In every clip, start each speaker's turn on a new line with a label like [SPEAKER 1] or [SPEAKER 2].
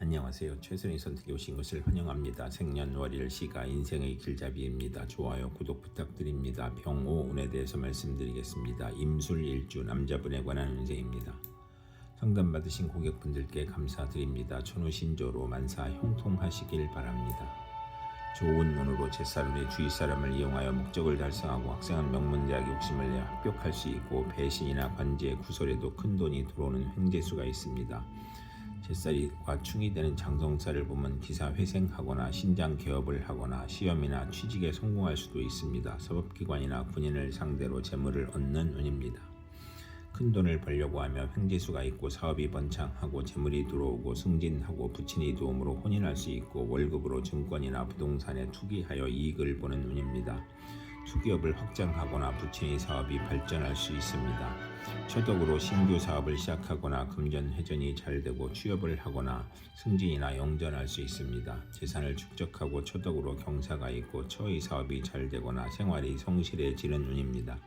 [SPEAKER 1] 안녕하세요. 최선의 선택에 오신 것을 환영합니다. 생년월일 시가 인생의 길잡이입니다. 좋아요, 구독 부탁드립니다. 병오 운에 대해서 말씀드리겠습니다. 임술일주 남자분에 관한 운세입니다. 상담 받으신 고객분들께 감사드립니다. 천우신조로 만사 형통하시길 바랍니다. 좋은 눈으로 제사lun의 주위 사람을 이용하여 목적을 달성하고 학생은 명문대학 욕심을 내 합격할 수 있고 배신이나 관제, 구설에도 큰 돈이 들어오는 횡재수가 있습니다. 제살이 과 충이 되는 장성사를 보면 기사 회생하거나 신장 개업을 하거나 시험이나 취직에 성공할 수도 있습니다. 사법기관이나 군인을 상대로 재물을 얻는 운입니다. 큰 돈을 벌려고 하며 횡재수가 있고 사업이 번창하고 재물이 들어오고 승진하고 부친의 도움으로 혼인할 수 있고 월급으로 증권이나 부동산에 투기하여 이익을 보는 운입니다. 투기업을 확장하거나 부친의 사업이 발전할 수 있습니다. 초덕으로 신규 사업을 시작하거나 금전 회전이 잘 되고 취업을 하거나 승진이나 영전할 수 있습니다. 재산을 축적하고 초덕으로 경사가 있고 처의 사업이 잘 되거나 생활이 성실해지는 운입니다.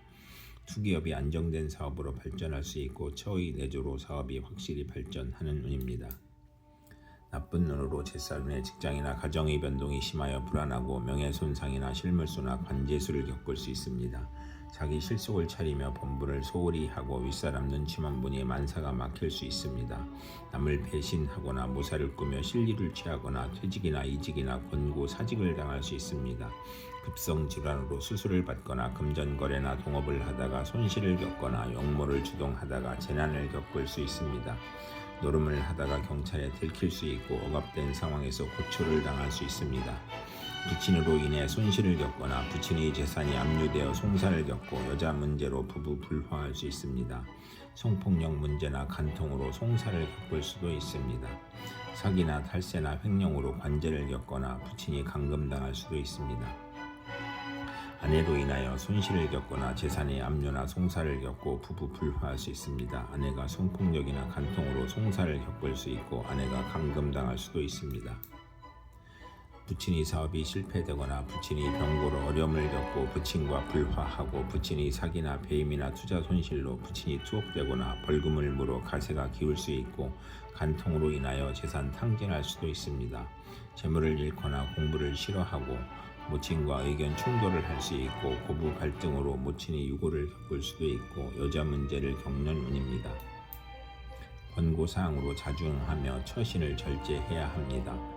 [SPEAKER 1] 투기업이 안정된 사업으로 발전할 수 있고 처의 내조로 사업이 확실히 발전하는 운입니다. 나쁜 눈으로 제살운의 직장이나 가정의 변동이 심하여 불안하고 명예 손상이나 실물수나 관제수를 겪을 수 있습니다. 자기 실속을 차리며 본분을 소홀히 하고 윗사람 눈치만 보니 만사가 막힐 수 있습니다. 남을 배신하거나 모사를 꾸며 실리를 취하거나 퇴직이나 이직이나 권고 사직을 당할 수 있습니다. 급성 질환으로 수술을 받거나 금전거래나 동업을 하다가 손실을 겪거나 용모를 주동하다가 재난을 겪을 수 있습니다. 노름을 하다가 경찰에 들킬 수 있고 억압된 상황에서 고초를 당할 수 있습니다. 부친으로 인해 손실을 겪거나 부친의 재산이 압류되어 송사를 겪고 여자 문제로 부부 불화할 수 있습니다. 성폭력 문제나 간통으로 송사를 겪을 수도 있습니다. 사기나 탈세나 횡령으로 관제를 겪거나 부친이 감금당할 수도 있습니다. 아내로 인하여 손실을 겪거나 재산의 압류나 송사를 겪고 부부 불화할 수 있습니다. 아내가 성폭력이나 간통으로 송사를 겪을 수 있고 아내가 감금당할 수도 있습니다. 부친이 사업이 실패되거나 부친이 병고로 어려움을 겪고 부친과 불화하고 부친이 사기나 배임이나 투자 손실로 부친이 투옥되거나 벌금을 물어 가세가 기울 수 있고 간통으로 인하여 재산 탕진할 수도 있습니다. 재물을 잃거나 공부를 싫어하고 모친과 의견 충돌을 할 수 있고 고부 갈등으로 모친이 유고를 겪을 수도 있고 여자 문제를 겪는 운입니다. 권고사항으로 자중하며 처신을 절제해야 합니다.